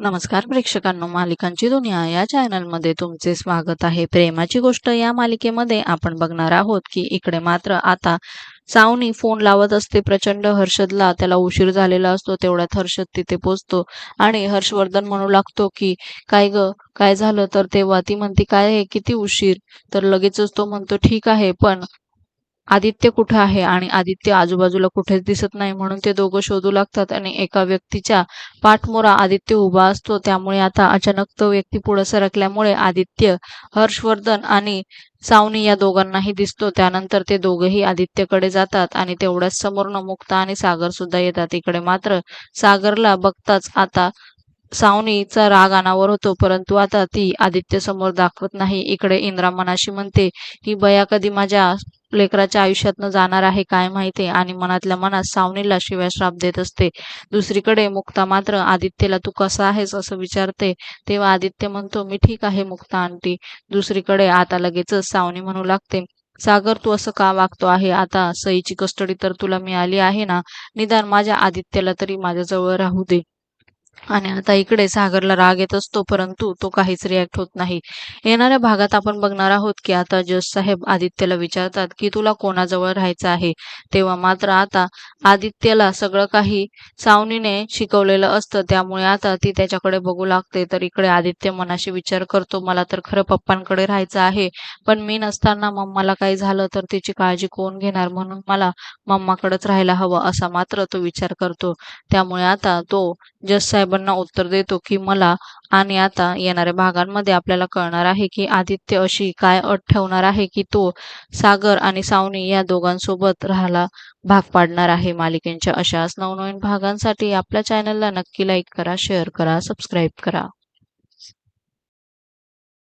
नमस्कार प्रेक्षकांनो मालिकांची दुनिया या चॅनलमध्ये तुमचे स्वागत आहे. प्रेमाची गोष्ट या मालिकेमध्ये आपण बघणार आहोत की इकडे मात्र आता सावनी फोन लावत असते. प्रचंड हर्षदला त्याला उशीर झालेला असतो. तेवढ्यात हर्षद तिथे पोचतो आणि हर्षवर्धन म्हणू लागतो की काय ग काय झालं? तर तेव्हा ती म्हणते काय आहे? किती उशीर? तर लगेचच तो म्हणतो ठीक आहे पण आदित्य कुठं आहे आणि आदित्य आजूबाजूला कुठेच दिसत नाही म्हणून ते दोघं शोधू लागतात आणि एका व्यक्तीच्या पाठमोरा आदित्य उभा असतो. त्यामुळे आता अचानक तो व्यक्ती पुढे सरकल्यामुळे आदित्य हर्षवर्धन आणि सावनी या दोघांनाही दिसतो. त्यानंतर ते दोघेही आदित्यकडे जातात आणि तेवढ्याच समोरनं मुक्ता आणि सागर सुद्धा येतात. इकडे मात्र सागरला बघताच आता सावनीचा राग अनावर होतो परंतु आता ती आदित्य समोर दाखवत नाही. इकडे इंद्रा मनाशी म्हणते ही बया कधी माझ्या लेकराच्या आयुष्यातनं जाणार आहे काय माहिती? आणि मनातल्या मनात सावनीला शिव्या श्राप देत असते. दुसरीकडे मुक्ता मात्र आदित्यला तू कसा आहेस? असं विचारते. तेव्हा आदित्य म्हणतो मी ठीक आहे मुक्ता आंटी. दुसरीकडे आता लगेचच सावनी म्हणू लागते सागर तू असं का वागतो आहे? आता सईची कस्टडी तर तुला मिळाली आहे ना? निदान माझ्या आदित्यला तरी माझ्याजवळ राहू दे. आणि आता इकडे सागरला राग येत असतो परंतु तो काहीच रिॲक्ट होत नाही. येणाऱ्या भागात आपण बघणार आहोत की आता जस साहेब आदित्यला विचारतात की तुला कोणाजवळ राहायचं आहे? तेव्हा मात्र आता आदित्यला सगळं काही सावनीने शिकवलेलं असतं. त्यामुळे आता ती त्याच्याकडे बघू लागते. तर इकडे आदित्य मनाशी विचार करतो मला तर खरं पप्पांकडे राहायचं आहे पण मी नसताना मम्माला काही झालं तर तिची काळजी कोण घेणार? म्हणून मला मम्माकडेच राहायला हवं असा मात्र तो विचार करतो. त्यामुळे आता तो जस साहेब साहेबांना उत्तर देतो की मला आणि आता येणाऱ्या भागांमध्ये आपल्याला कळणार आहे की आदित्य अशी काय अट ठेवणार आहे की तो सागर आणि सावनी या दोघांसोबत राहायला भाग पाडणार आहे. मालिकेच्या अशाच नवनवीन भागांसाठी आपल्या चॅनलला नक्की लाईक करा शेअर करा सबस्क्राईब करा.